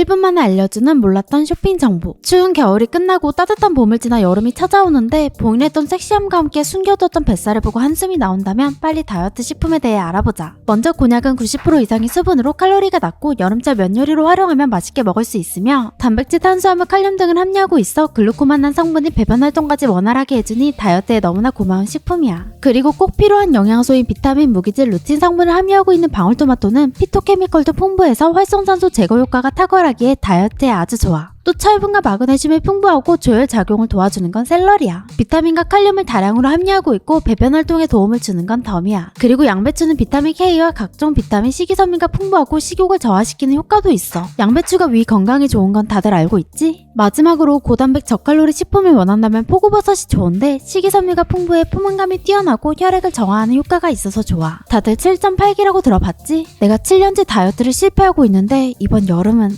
1분 만에 알려주는 몰랐던 쇼핑 정보. 추운 겨울이 끝나고 따뜻한 봄을 지나 여름이 찾아오는데 봉인했던 섹시함과 함께 숨겨뒀던 뱃살을 보고 한숨이 나온다면 빨리 다이어트 식품에 대해 알아보자. 먼저 곤약은 90% 이상의 수분으로 칼로리가 낮고 여름철 면 요리로 활용하면 맛있게 먹을 수 있으며 단백질, 탄수화물, 칼륨 등을 함유하고 있어 글루코만한 성분이 배변 활동까지 원활하게 해주니 다이어트에 너무나 고마운 식품이야. 그리고 꼭 필요한 영양소인 비타민, 무기질, 루틴 성분을 함유하고 있는 방울토마토는 피토케미컬도 풍부해서 활성산소 제거 효과가 탁월하 기에 다이어트에 아주 좋아. 또 철분과 마그네슘이 풍부하고 조혈 작용을 도와주는 건 샐러리야. 비타민과 칼륨을 다량으로 함유하고 있고 배변 활동에 도움을 주는 건 덤이야. 그리고 양배추는 비타민 K와 각종 비타민 식이섬유가 풍부하고 식욕을 저하시키는 효과도 있어. 양배추가 위 건강에 좋은 건 다들 알고 있지? 마지막으로 고단백 저칼로리 식품을 원한다면 포고버섯이 좋은데 식이섬유가 풍부해 포만감이 뛰어나고 혈액을 정화하는 효과가 있어서 좋아. 다들 7.8기라고 들어봤지? 내가 7년째 다이어트를 실패하고 있는데 이번 여름은